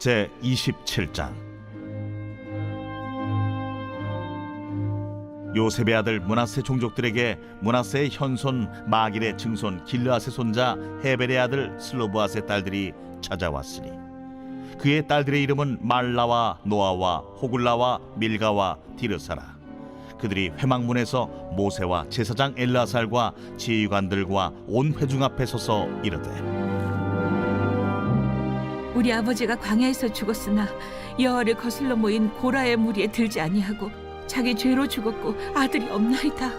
제 27장. 요셉의 아들 문하세 종족들에게 문하세의 현손 마길의 증손 길르앗의 손자 헤벨의 아들 슬로브앗의 딸들이 찾아왔으니 그의 딸들의 이름은 말라와 노아와 호굴라와 밀가와 디르사라. 그들이 회막문에서 모세와 제사장 엘라살과 지휘관들과 온 회중 앞에 서서 이르되 우리 아버지가 광야에서 죽었으나 여호와를 거슬러 모인 고라의 무리에 들지 아니하고 자기 죄로 죽었고 아들이 없나이다.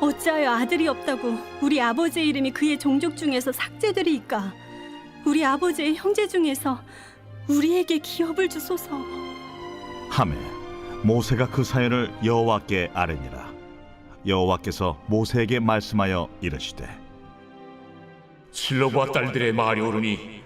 어찌하여 아들이 없다고 우리 아버지의 이름이 그의 종족 중에서 삭제되리이까? 우리 아버지의 형제 중에서 우리에게 기업을 주소서. 하매 모세가 그 사연을 여호와께 아뢰니라. 여호와께서 모세에게 말씀하여 이르시되 실로와 딸들의 말이 오르니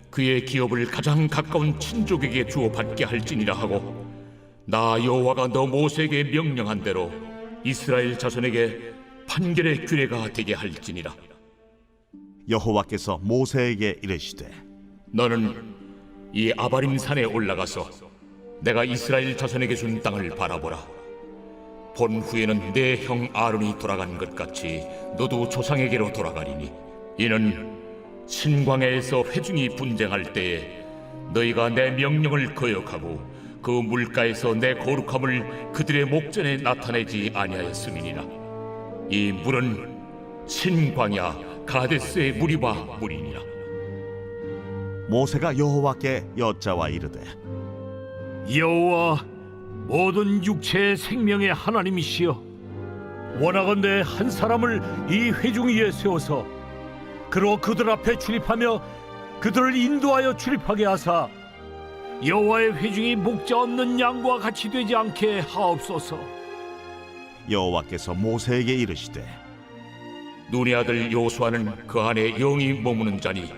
그의 기업을 가장 가까운 친족에게 주어 받게 할지니라 하고 나 여호와가 너 모세에게 명령한 대로 이스라엘 자손에게 판결의 규례가 되게 할지니라. 여호와께서 모세에게 이르시되 너는 이 아바림 산에 올라가서 내가 이스라엘 자손에게 준 땅을 바라보라. 본 후에는 내 형 아론이 돌아간 것 같이 너도 조상에게로 돌아가리니 이는 신광야에서 회중이 분쟁할 때에 너희가 내 명령을 거역하고 그 물가에서 내 거룩함을 그들의 목전에 나타내지 아니하였음이니라. 이 물은 신광야 가데스의 물이와 물이니라. 모세가 여호와께 여짜와 이르되 여호와 모든 육체의 생명의 하나님이시여 원하건대 한 사람을 이 회중 위에 세워서 그로 그들 앞에 출입하며 그들을 인도하여 출입하게 하사 여호와의 회중이 목자 없는 양과 같이 되지 않게 하옵소서. 여호와께서 모세에게 이르시되 눈의 아들 요수아는 그 안에 영이 머무는 자니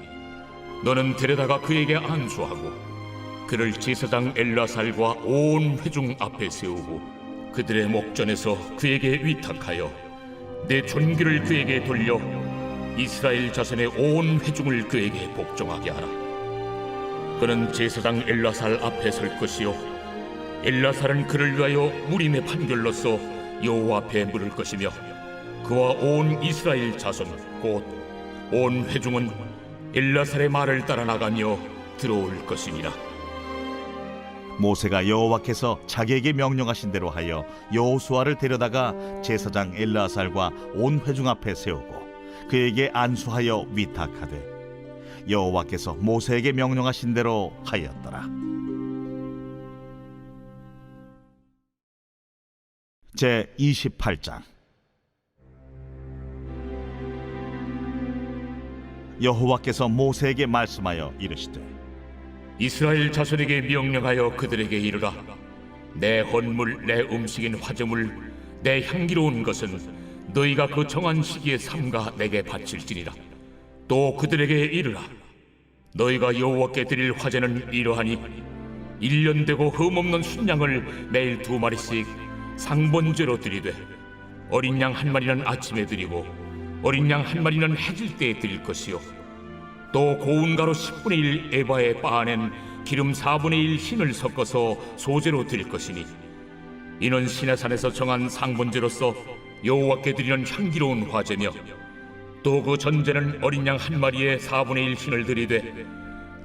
너는 데려다가 그에게 안수하고 그를 제사장 엘라살과 온 회중 앞에 세우고 그들의 목전에서 그에게 위탁하여 내 존귀를 그에게 돌려 이스라엘 자손의 온 회중을 그에게 복종하게 하라. 그는 제사장 엘라살 앞에 설 것이요 엘라살은 그를 위하여 무림의 판결로서 여호와 앞에 물을 것이며 그와 온 이스라엘 자손 곧 온 회중은 엘라살의 말을 따라 나가며 들어올 것이니라. 모세가 여호와께서 자기에게 명령하신 대로 하여 여호수아를 데려다가 제사장 엘라살과 온 회중 앞에 세우고 그에게 안수하여 위탁하되 여호와께서 모세에게 명령하신 대로 하였더라. 제 28장. 여호와께서 모세에게 말씀하여 이르시되 이스라엘 자손에게 명령하여 그들에게 이르라. 내 헌물 내 음식인 화제물 내 향기로운 것은 너희가 그 정한 시기에 삼가 내게 바칠지니라. 또 그들에게 이르라. 너희가 여호와께 드릴 화제는 이러하니 일년 되고 흠없는 순양을 매일 두 마리씩 상번제로 드리되 어린 양 한 마리는 아침에 드리고 어린 양 한 마리는 해질 때에 드릴 것이요. 또 고운 가루 10분의 1 에바에 빻아낸 기름 4분의 1 흰을 섞어서 소재로 드릴 것이니 이는 시내산에서 정한 상번제로서 여호와께 드리는 향기로운 화제며 또 그 전제는 어린 양 한 마리에 4분의 1 흰을 드리되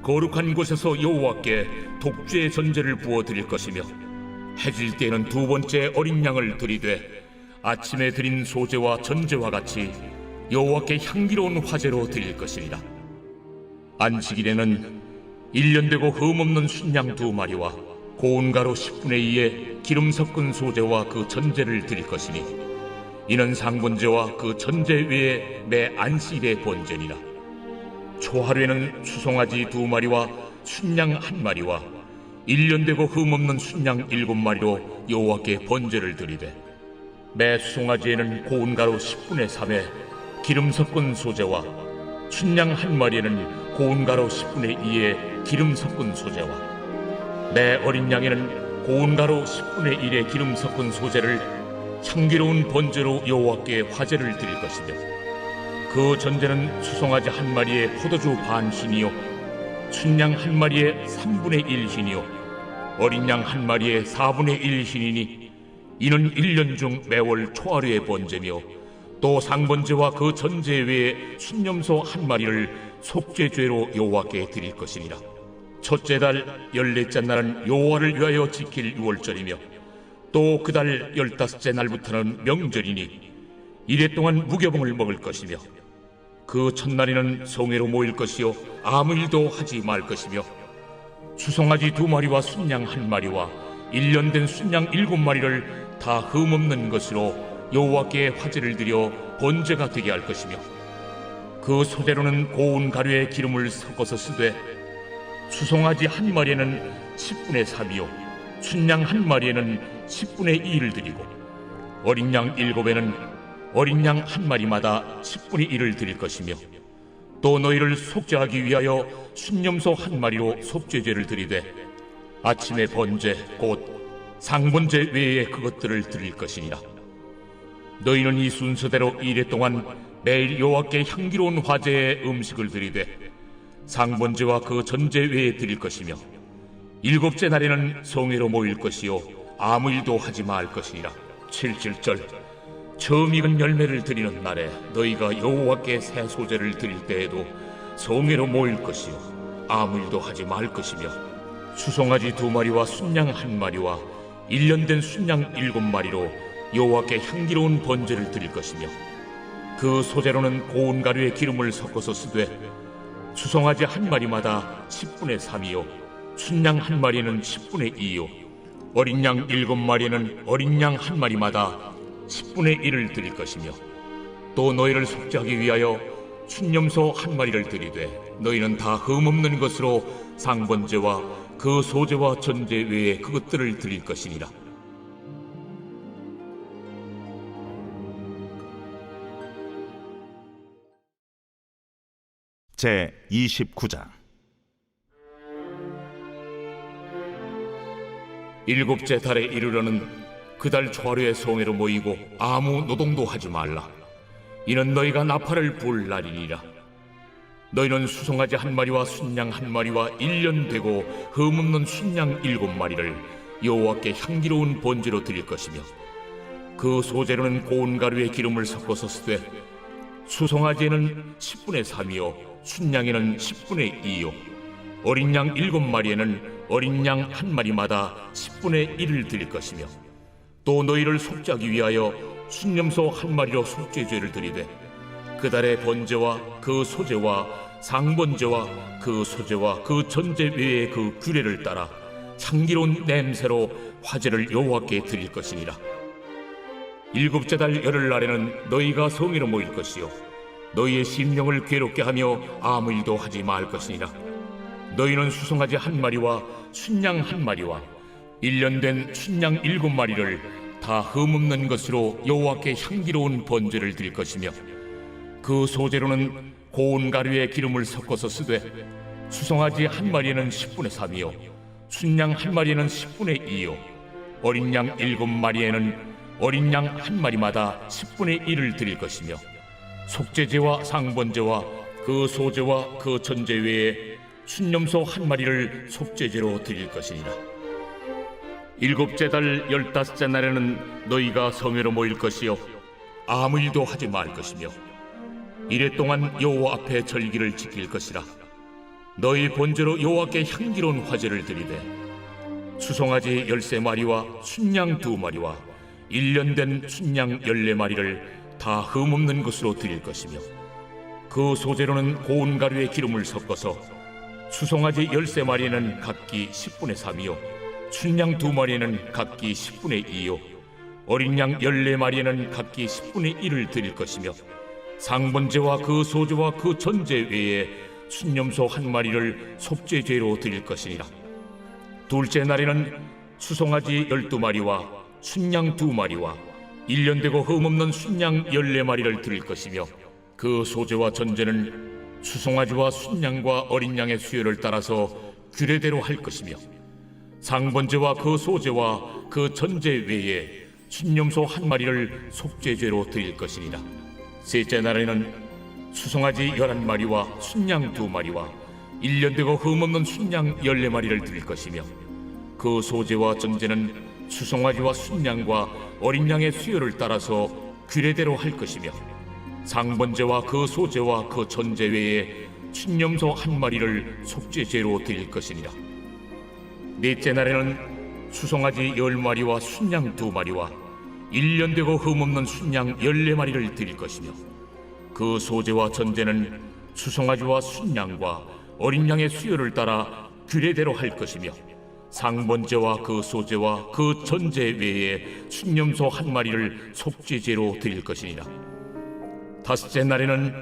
거룩한 곳에서 여호와께 독주의 전제를 부어 드릴 것이며 해질 때에는 두 번째 어린 양을 드리되 아침에 드린 소제와 전제와 같이 여호와께 향기로운 화제로 드릴 것이니라. 안식일에는 일년 되고 흠없는 순양 두 마리와 고운 가루 10분의 2에 기름 섞은 소재와 그 전제를 드릴 것이니 이는 상번제와 그 전제 외에 매 안식일의 번제니라. 초하루에는 수송아지 두 마리와 순양 한 마리와 일년 되고 흠없는 순양 일곱 마리로 여호와께 번제를 드리되 매 수송아지에는 고운 가루 10분의 3에 기름 섞은 소재와 순양 한 마리에는 고운 가루 10분의 2에 기름 섞은 소재와 매 어린 양에는 고운 가루 10분의 1에 기름 섞은 소재를 향기로운 번제로 여호와께 화제를 드릴 것이며 그 전제는 수송아지 한 마리에 포도주 반 흰이요 춘양 한 마리에 3분의 1 흰이요 어린 양 한 마리에 4분의 1 흰이니 이는 일년 중 매월 초하루의 번제며 또 상번제와 그 전제 외에 순념소 한 마리를 속죄죄로 여호와께 드릴 것이니라. 첫째 달 열넷째 날은 여호와를 위하여 지킬 유월절이며 또 그달 열다섯째 날부터는 명절이니 이래 동안 무교봉을 먹을 것이며 그 첫날에는 성회로 모일 것이요 아무 일도 하지 말 것이며 수송아지 두 마리와 순양 한 마리와 일년된 순양 일곱 마리를 다 흠없는 것으로 여호와께 화제를 드려 번제가 되게 할 것이며 그 소재로는 고운 가루에 기름을 섞어서 쓰되 수송아지 한 마리에는 10분의 3이요 순양 한 마리에는 10분의 2를 드리고 어린 양 일곱에는 어린 양 한 마리마다 10분의 1을 드릴 것이며 또 너희를 속죄하기 위하여 순념소 한 마리로 속죄제를 드리되 아침에 번제 곧 상번제 외에 그것들을 드릴 것이니라. 너희는 이 순서대로 이래 동안 매일 여호와께 향기로운 화제의 음식을 드리되 상번제와 그 전제 외에 드릴 것이며 일곱째 날에는 성회로 모일 것이요 아무 일도 하지 말 것이니라. 칠칠절. 처음 익은 열매를 드리는 날에 너희가 여호와께 새 소재를 드릴 때에도 성회로 모일 것이요. 아무 일도 하지 말 것이며 수송아지 두 마리와 순양 한 마리와 일년된 순양 일곱 마리로 여호와께 향기로운 번제를 드릴 것이며 그 소재로는 고운 가루에 기름을 섞어서 쓰되 수송아지 한 마리마다 10분의 3이요. 순양 한 마리는 10분의 2요 어린 양 일곱 마리는 어린 양 한 마리마다 10분의 1을 드릴 것이며 또 너희를 속죄하기 위하여 순념소 한 마리를 드리되 너희는 다 흠없는 것으로 상번제와 그 소제와 전제 외에 그것들을 드릴 것이니라. 제 29장 일곱째 달에 이르러는 그달 초하루에 성회로 모이고 아무 노동도 하지 말라. 이는 너희가 나팔을 불 날이니라. 너희는 수송아지 한 마리와 순양 한 마리와 일년 되고 흠없는 순양 일곱 마리를 여호와께 향기로운 번제로 드릴 것이며 그 소재로는 고운 가루에 기름을 섞어서 쓰되 수송아지에는 10분의 3이요 순양에는 10분의 2요 어린 양 일곱 마리에는 어린 양 한 마리마다 10분의 1을 드릴 것이며 또 너희를 속죄하기 위하여 순념소 한 마리로 속죄죄를 드리되 그 달의 번제와 그 소제와 상번제와 그 소제와 그 전제 외의 그 규례를 따라 향기로운 냄새로 화제를 여호와께 드릴 것이니라. 일곱째 달 열흘 날에는 너희가 성회로 모일 것이요 너희의 심령을 괴롭게 하며 아무 일도 하지 말 것이니라 너희는 수송아지 한 마리와 순양 한 마리와 일년된 순양 일곱 마리를 다 흠없는 것으로 여호와께 향기로운 번제를 드릴 것이며 그 소재로는 고운 가루에 기름을 섞어서 쓰되 수송아지 한 마리에는 10분의 3이요 순양 한 마리에는 10분의 2요 어린 양 일곱 마리에는 어린 양 한 마리마다 10분의 1을 드릴 것이며 속죄제와 상번제와 그 소제와 그 전제 외에 순념소 한 마리를 속죄제로 드릴 것이니라. 일곱째 달 열다섯째 날에는 너희가 성회로 모일 것이요. 아무 일도 하지 말 것이며 이래 동안 여호와 앞에 절기를 지킬 것이라. 너희 본제로 여호와께 향기로운 화제를 드리되 수송아지 열세 마리와 순양 두 마리와 일년된 순양 열네 마리를 다 흠없는 것으로 드릴 것이며 그 소재로는 고운 가루에 기름을 섞어서 수송아지 열세 마리에는 각기 10분의 3이요. 순양 두 마리에는 각기 10분의 2요. 어린 양 열네 마리에는 각기 10분의 1을 드릴 것이며 상번제와 그 소제와 그 전제 외에 순념소 한 마리를 속죄죄로 드릴 것이니라. 둘째 날에는 수송아지 열두 마리와 순양 두 마리와 일년 되고 흠없는 순양 열네 마리를 드릴 것이며 그 소재와 전제는 수송아지와 순양과 어린 양의 수요를 따라서 규례대로 할 것이며 상번제와 그 소재와 그 전제 외에 순념소 한 마리를 속죄죄로 드릴 것이니라. 셋째 날에는 수송아지 열한 마리와 순양 두 마리와 일년 되고 흠없는 순양 열네 마리를 드릴 것이며 그 소재와 전제는 수송아지와 순양과 어린 양의 수요를 따라서 규례대로 할 것이며 상번제와 그 소재와 그 전제 외에 순념소 한 마리를 속죄죄로 드릴 것이니라. 넷째 날에는 수송아지 열 마리와 순양 두 마리와 일년 되고 흠없는 순양 열네 마리를 드릴 것이며 그 소재와 전제는 수송아지와 순양과 어린 양의 수요를 따라 규례대로 할 것이며 상번제와 그 소재와 그 전제 외에 순념소 한 마리를 속죄제로 드릴 것이니라 다섯째 날에는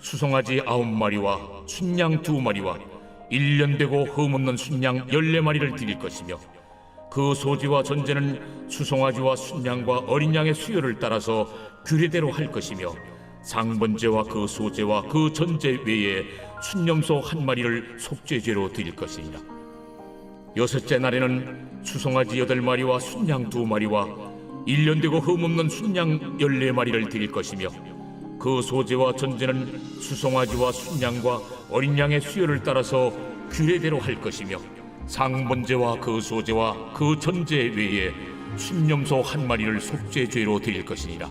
수송아지 아홉 마리와 순양 두 마리와 일년 되고 흠없는 순양 열네 마리를 드릴 것이며 그 소지와 전제는 수송아지와 순양과 어린 양의 수요를 따라서 규례대로 할 것이며 상번제와 그 소제와 그 전제 외에 순념소 한 마리를 속죄죄로 드릴 것이니라. 여섯째 날에는 수송아지 여덟 마리와 순양 두 마리와 일년 되고 흠없는 순양 열네 마리를 드릴 것이며 그 소재와 전제는 수송아지와 순양과 어린 양의 수요를 따라서 규례대로 할 것이며 상번제와 그 소재와 그 전제 외에 순념소 한 마리를 속죄죄로 드릴 것이니라.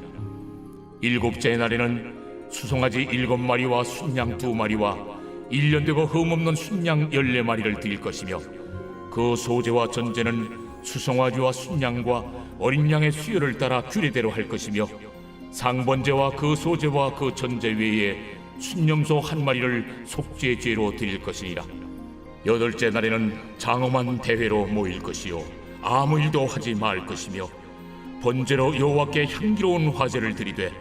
일곱째 날에는 수송아지 일곱 마리와 순양 두 마리와 일년 되고 흠없는 순양 열네 마리를 드릴 것이며 그 소재와 전제는 수송아지와 순양과 어린 양의 수요를 따라 규례대로 할 것이며 상번제와 그 소재와 그 전제 외에 순념소 한 마리를 속죄 죄로 드릴 것이니라. 여덟째 날에는 장엄한 대회로 모일 것이요 아무 일도 하지 말 것이며 번제로 여호와께 향기로운 화제를 드리되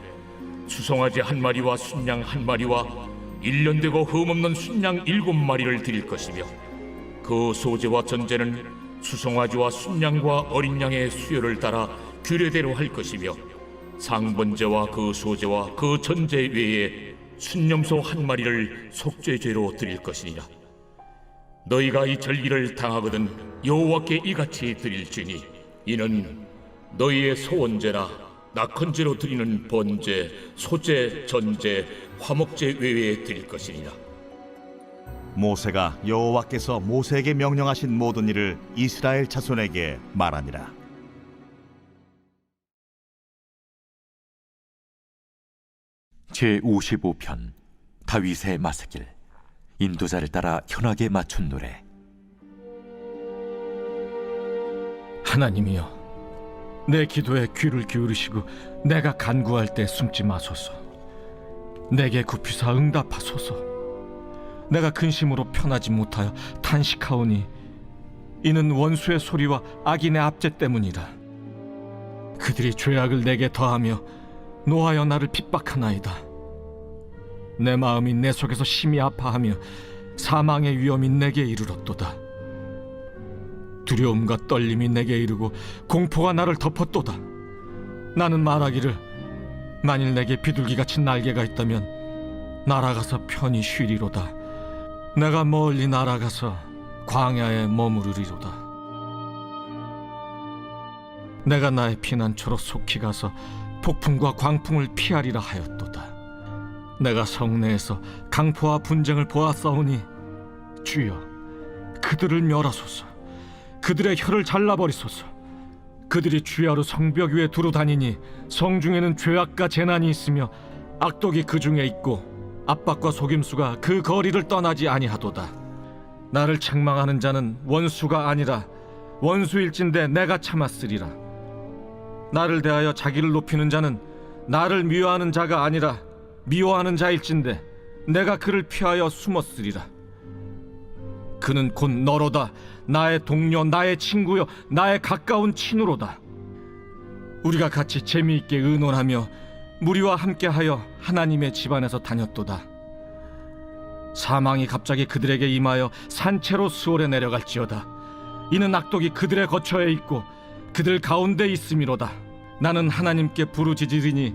수송아지 한 마리와 순양 한 마리와 일년 되고 흠없는 순양 일곱 마리를 드릴 것이며 그 소재와 전제는 수송아지와 순양과 어린 양의 수요를 따라 규례대로 할 것이며 상번제와 그 소재와 그 전제 외에 순념소 한 마리를 속죄죄로 드릴 것이니라. 너희가 이 절기를 당하거든 여호와께 이같이 드릴지니 이는 너희의 소원제나 낙헌제로 드리는 번제, 소제, 전제, 화목제 외에 드릴 것이니라. 모세가 여호와께서 모세에게 명령하신 모든 일을 이스라엘 자손에게 말하니라 제 55편 다윗의 마스길 인도자를 따라 현악에 맞춘 노래. 하나님이여 내 기도에 귀를 기울이시고 내가 간구할 때 숨지 마소서. 내게 굽히사 응답하소서. 내가 근심으로 편하지 못하여 탄식하오니 이는 원수의 소리와 악인의 압제 때문이라. 그들이 죄악을 내게 더하며 노하여 나를 핍박하나이다 내 마음이 내 속에서 심히 아파하며 사망의 위험이 내게 이르렀도다 두려움과 떨림이 내게 이르고 공포가 나를 덮었도다. 나는 말하기를 만일 내게 비둘기 같이 날개가 있다면 날아가서 편히 쉬리로다. 내가 멀리 날아가서 광야에 머무르리로다. 내가 나의 피난처로 속히 가서 폭풍과 광풍을 피하리라 하였도다. 내가 성내에서 강포와 분쟁을 보았사오니 주여 그들을 멸하소서. 그들의 혀를 잘라버리소서. 그들이 주야로 성벽 위에 두루 다니니 성 중에는 죄악과 재난이 있으며 악독이 그 중에 있고 압박과 속임수가 그 거리를 떠나지 아니하도다. 나를 책망하는 자는 원수가 아니라 원수일진데 내가 참았으리라. 나를 대하여 자기를 높이는 자는 나를 미워하는 자가 아니라 미워하는 자일진데 내가 그를 피하여 숨었으리라. 그는 곧 너로다. 나의 동료, 나의 친구요, 나의 가까운 친우로다. 우리가 같이 재미있게 의논하며 무리와 함께하여 하나님의 집안에서 다녔도다. 사망이 갑자기 그들에게 임하여 산채로 수월에 내려갈지어다. 이는 악독이 그들의 거처에 있고 그들 가운데 있음이로다. 나는 하나님께 부르짖으리니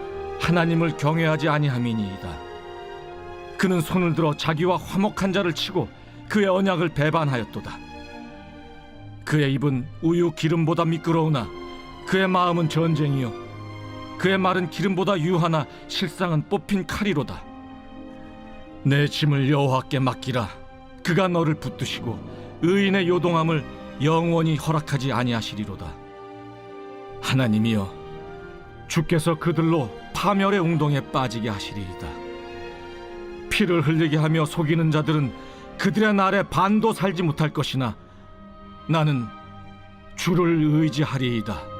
하나님을 경외하지 아니함이니이다. 그는 손을 들어 자기와 화목한 자를 치고 그의 언약을 배반하였도다. 그의 입은 우유 기름보다 미끄러우나 그의 마음은 전쟁이요 그의 말은 기름보다 유하나 실상은 뽑힌 칼이로다. 내 짐을 여호와께 맡기라. 그가 너를 붙드시고 의인의 요동함을 영원히 허락하지 아니하시리로다. 하나님이여, 주께서 그들로 파멸의 웅동에 빠지게 하시리이다. 피를 흘리게 하며 속이는 자들은 그들의 날에 반도 살지 못할 것이나 나는 주를 의지하리이다.